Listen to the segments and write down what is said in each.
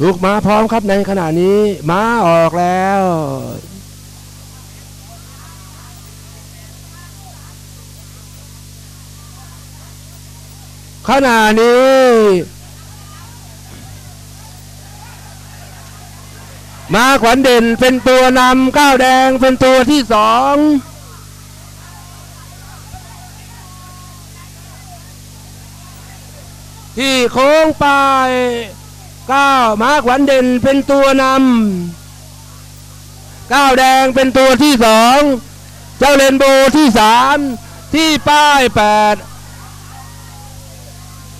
ถูกม้าพร้อมครับในขณะนี้ม้าออกแล้ว ขณะนี้มาขวัญเด่นเป็นตัวนำก้าวแดงเป็นตัวที่สองที่โค้งไป ก้าวมาขวัญเด่นเป็นตัวนำก้าวแดงเป็นตัวที่สองเจ้าเลนโบว์ที่สามที่ป้ายแปด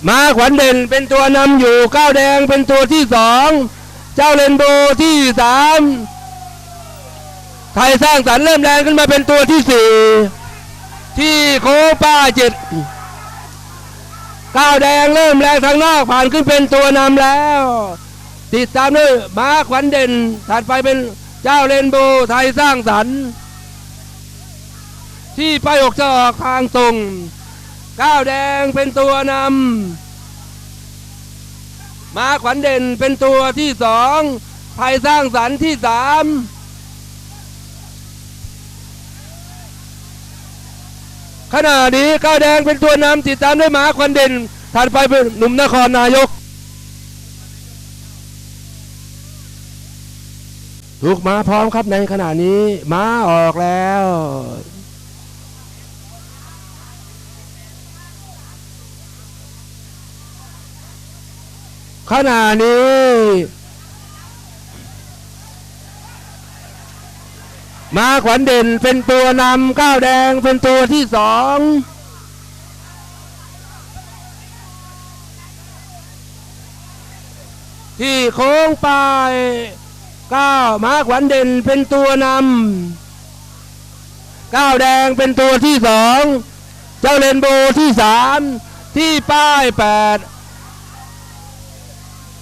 มาขวัญเด่นเป็นตัวนำอยู่ก้าวแดงเป็นตัวที่สองเจ้าเลนโบว์ที่สามไทยสร้างสรรค์เริ่มแรงขึ้นมาเป็นตัวที่สี่ที่โคป้ายเจ็ด ก้าวแดงเริ่มแรงทางนอกผ่านขึ้นเป็นตัวนำแล้ว ติดตามด้วยม้าขวัญเด่นถัดไปเป็นเจ้าเรนโบว์ไทยสร้างสรรค์ที่ไปออกจะออกทางตรงก้าวแดงเป็นตัวนำม้าขวัญเด่นเป็นตัวที่สองไทยสร้างสรรค์ที่สาม ขณะนี้ก้าวแดงเป็นตัวนำติดตามด้วยหมาควันเด่นถัดไปเป็นหนุ่มนครนายกถูกม้าพร้อมครับในขณะนี้ม้าออกแล้ว ขณะนี้ มาขวัญเด่นเป็นตัวนำก้าวแดงเป็นตัวที่สองที่โค้งไปก้าวมาขวัญเด่นเป็นตัวนำก้าวแดงเป็นตัวที่สองเจ้าเลนโบว์ที่สามที่ป้ายแปด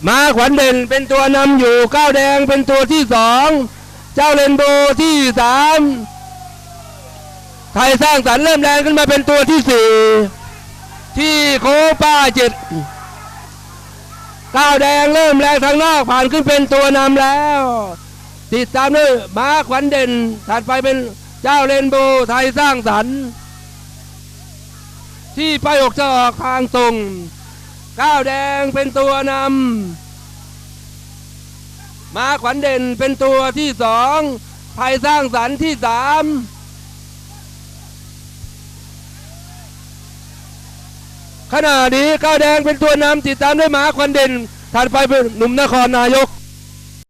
มาขวัญเด่นเป็นตัวนำอยู่ก้าวแดงเป็นตัวที่สอง เจ้าเรนโบว์ที่สามไทยสร้างสรรค์เริ่มแรงขึ้นมาเป็นตัวที่สี่ที่โคป้าเจ็ดก้าวแดงเริ่มแรงทางนอกผ่านขึ้นเป็นตัวนำแล้ว ติดตามด้วยม้าขวัญเด่นถัดไปเป็นเจ้าเรนโบว์ไทยสร้างสรรค์ที่ไปออกจะออกทางตรงก้าวแดงเป็นตัวนำ มาขวัญเด่นเป็นตัวที่สองไทยสร้างสรรค์ที่สามขณะนี้ก้าวแดงเป็นตัวนำติดตามด้วยหมาขวัญเด่นถัดไปเป็นหนุ่มนครนายก